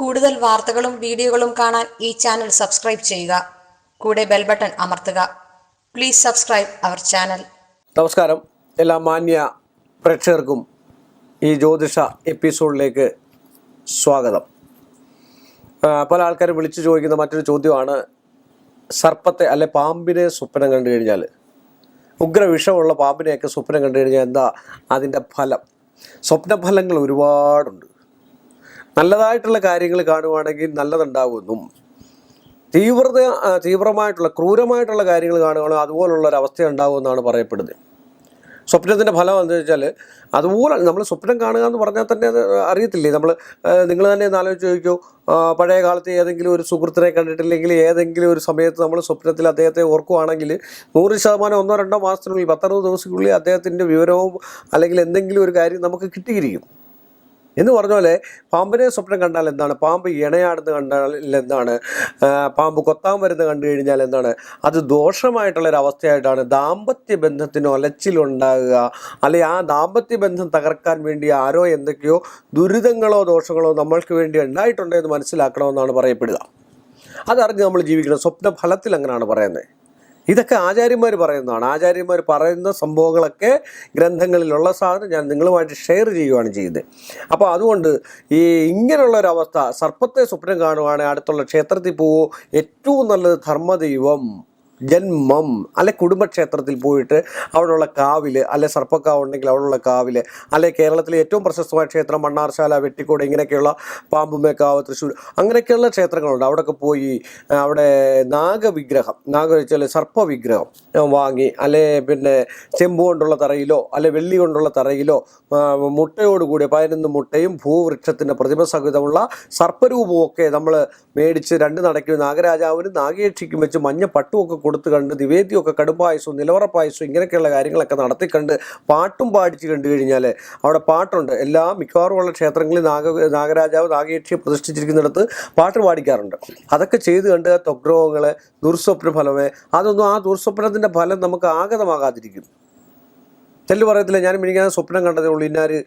കൂടുതൽ വാർത്തകളും വീഡിയോകളും കാണാൻ ഈ ചാനൽ സബ്സ്ക്രൈബ് ചെയ്യുക. കൂടെ ബെൽ ബട്ടൺ അമർത്തുക. Please subscribe our channel. നമസ്കാരം. എല്ലാ മാന്യ പ്രേക്ഷകർക്കും ഈ ജ്യോതിഷ എപ്പിസോഡിലേക്ക് സ്വാഗതം. പല ആൾക്കാരും വിളിച്ചു ചോദിക്കുന്ന മറ്റൊരു ചോദ്യമാണ് സർപ്പത്തെ അല്ലെ പാമ്പിനെ സ്വപ്നം കണ്ടു കഴിഞ്ഞാൽ ഉഗ്ര വിഷമുള്ള പാമ്പിനെയൊക്കെ സ്വപ്നം കണ്ടു കഴിഞ്ഞാൽ എന്താ അതിന്റെ ഫലം? സ്വപ്നഫലങ്ങൾ ഒരുപാടുണ്ട്. നല്ലതായിട്ടുള്ള കാര്യങ്ങൾ കാണുവാണെങ്കിൽ നല്ലതുണ്ടാവുമെന്നും തീവ്രത തീവ്രമായിട്ടുള്ള ക്രൂരമായിട്ടുള്ള കാര്യങ്ങൾ കാണുകയാണെങ്കിൽ അതുപോലുള്ള ഒരു അവസ്ഥ ഉണ്ടാകുമെന്നാണ് പറയപ്പെടുന്നത്. സ്വപ്നത്തിന്റെ ഫലം എന്താ വെച്ചാൽ അതുപോലെ നമ്മൾ സ്വപ്നം കാണുക എന്ന് പറഞ്ഞാൽ തന്നെ അത് അറിയത്തില്ലേ? നമ്മൾ നിങ്ങൾ തന്നെ ഒന്ന് ആലോചിച്ച് ചോദിക്കൂ. പഴയ കാലത്ത് ഏതെങ്കിലും ഒരു സുഹൃത്തിനെ കണ്ടിട്ടില്ലെങ്കിൽ ഏതെങ്കിലും ഒരു സമയത്ത് നമ്മൾ സ്വപ്നത്തിൽ അദ്ദേഹത്തെ ഓർക്കുവാണെങ്കിൽ നൂറ് ശതമാനം ഒന്നോ രണ്ടോ മാസത്തിനുള്ളിൽ പത്തറുപത് ദിവസത്തിനുള്ളിൽ അദ്ദേഹത്തിന്റെ വിവരവും അല്ലെങ്കിൽ എന്തെങ്കിലും ഒരു കാര്യം നമുക്ക് കിട്ടിയിരിക്കും. എന്ന് പറഞ്ഞ പോലെ പാമ്പിനെ സ്വപ്നം കണ്ടാൽ എന്താണ്? പാമ്പ് ഇണയാടുന്ന കണ്ടാൽ എന്താണ്? പാമ്പ് കൊത്താൻ വരുന്നത് കണ്ടു കഴിഞ്ഞാൽ എന്താണ്? അത് ദോഷമായിട്ടുള്ള ഒരു അവസ്ഥയായിട്ടാണ് ദാമ്പത്യ ബന്ധത്തിന് ഒലച്ചിലുണ്ടാകുക. അല്ലെങ്കിൽ ആ ദാമ്പത്യ ബന്ധം തകർക്കാൻ വേണ്ടി ആരോ എന്തൊക്കെയോ ദുരിതങ്ങളോ ദോഷങ്ങളോ നമ്മൾക്ക് വേണ്ടി ഉണ്ടായിട്ടുണ്ടോ എന്ന് മനസ്സിലാക്കണമെന്നാണ് പറയപ്പെടുക. അതറിഞ്ഞ് നമ്മൾ ജീവിക്കണം സ്വപ്ന ഫലത്തിൽ അങ്ങനെയാണ് പറയുന്നത്. ഇതൊക്കെ ആചാര്യന്മാർ പറയുന്നതാണ്. ആചാര്യന്മാർ പറയുന്ന സംഭവങ്ങളൊക്കെ ഗ്രന്ഥങ്ങളിലുള്ള സാധനം ഞാൻ നിങ്ങളുമായിട്ട് ഷെയർ ചെയ്യുകയാണ് ചെയ്യുന്നത്. അപ്പോൾ അതുകൊണ്ട് ഈ ഇങ്ങനെയുള്ള ഒരു അവസ്ഥ സർപ്പത്തെ സ്വപ്നം കാണുവാണെങ്കിൽ അടുത്തുള്ള ക്ഷേത്രത്തിൽ പോവോ ഏറ്റവും നല്ലത് ധർമ്മദൈവം. ജന്മം അല്ലെ കുടുംബക്ഷേത്രത്തിൽ പോയിട്ട് അവിടെയുള്ള കാവിൽ അല്ലെ സർപ്പക്കാവ് ഉണ്ടെങ്കിൽ അവിടെയുള്ള കാവിൽ അല്ലെ കേരളത്തിലെ ഏറ്റവും പ്രശസ്തമായ ക്ഷേത്രം മണ്ണാർശാല വെട്ടിക്കോട് ഇങ്ങനെയൊക്കെയുള്ള പാമ്പുമേക്കാവ് തൃശ്ശൂർ അങ്ങനെയൊക്കെയുള്ള ക്ഷേത്രങ്ങളുണ്ട്. അവിടെയൊക്കെ പോയി അവിടെ നാഗവിഗ്രഹം നാഗ വെച്ചാൽ സർപ്പവിഗ്രഹം വാങ്ങി അല്ലെ പിന്നെ ചെമ്പ് കൊണ്ടുള്ള തറയിലോ അല്ലെ വെള്ളി കൊണ്ടുള്ള തറയിലോ മുട്ടയോട് മുട്ടയോടുകൂടിയ പതിനൊന്ന് മുട്ടയും ഭൂവൃക്ഷത്തിന്റെ പ്രതിമ സഹിതമുള്ള സർപ്പരൂപമൊക്കെ നമ്മൾ മേടിച്ച് രണ്ട് നടക്കും നാഗരാജാവിനും നാഗേക്ഷിക്കും വെച്ച് മഞ്ഞ പട്ടുമൊക്കെ കൊടുത്ത് കണ്ട് നിവേദ്യമൊക്കെ നിലവറ പായസോ ഇങ്ങനെയൊക്കെയുള്ള കാര്യങ്ങളൊക്കെ നടത്തി കണ്ട് പാട്ടും പാടിച്ച് കണ്ടു കഴിഞ്ഞാൽ അവിടെ പാട്ടുണ്ട്. എല്ലാ മിക്കവാറും ഉള്ള ക്ഷേത്രങ്ങളിൽ നാഗ നാഗരാജാവ് നാഗേക്ഷിയെ പ്രതിഷ്ഠിച്ചിരിക്കുന്നിടത്ത് പാട്ട് പാടിക്കാറുണ്ട്. അതൊക്കെ ചെയ്ത് കണ്ട് തൊഗ്രോഹങ്ങൾ ദുർസ്വപ്ന ഫലമേ അതൊന്നും ആ ദുർസ്വപ്നത്തിന്റെ ഫലം നമുക്ക് ആഗതമാകാതിരിക്കും. ചില പറയത്തില്ല ഞാൻ മിനിക്കാൻ സ്വപ്നം കണ്ടതേ ഉള്ളൂ ഇന്നാര്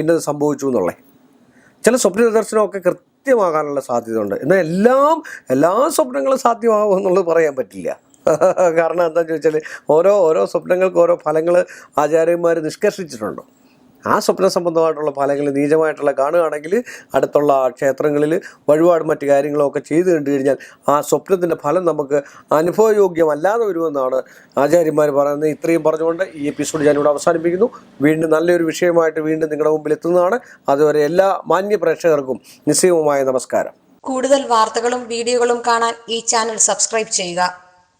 ഇന്നത് സംഭവിച്ചു എന്നുള്ളേ ചില സ്വപ്ന ദർശനമൊക്കെ കൃത്യമാകാനുള്ള സാധ്യതയുണ്ട്. എന്നാൽ എല്ലാം എല്ലാ സ്വപ്നങ്ങളും സാധ്യമാകും എന്നുള്ളത് പറയാൻ പറ്റില്ല. കാരണം എന്താണെന്ന് ചോദിച്ചാൽ ഓരോ ഓരോ സ്വപ്നങ്ങൾക്ക് ഓരോ ഫലങ്ങൾ ആചാര്യന്മാർ നിഷ്കർഷിച്ചിട്ടുണ്ട്. ആ സ്വപ്ന സംബന്ധമായിട്ടുള്ള ഫലങ്ങൾ നീചമായിട്ടുള്ള കാണുകയാണെങ്കിൽ അടുത്തുള്ള ക്ഷേത്രങ്ങളിൽ വഴിപാട് മറ്റു കാര്യങ്ങളൊക്കെ ചെയ്തു കണ്ടു കഴിഞ്ഞാൽ ആ സ്വപ്നത്തിന്റെ ഫലം നമുക്ക് അനുഭവയോഗ്യമല്ലാതെ വരുമെന്നാണ് ആചാര്യന്മാർ പറയുന്നത്. ഇത്രയും പറഞ്ഞുകൊണ്ട് ഈ എപ്പിസോഡ് ഞാനിവിടെ അവസാനിപ്പിക്കുന്നു. വീണ്ടും നല്ലൊരു വിഷയമായിട്ട് വീണ്ടും നിങ്ങളുടെ മുമ്പിൽ എത്തുന്നതാണ്. അതുവരെ എല്ലാ മാന്യ പ്രേക്ഷകർക്കും നിസ്സീമമായ നമസ്കാരം. കൂടുതൽ വാർത്തകളും വീഡിയോകളും കാണാൻ ഈ ചാനൽ സബ്സ്ക്രൈബ് ചെയ്യുക.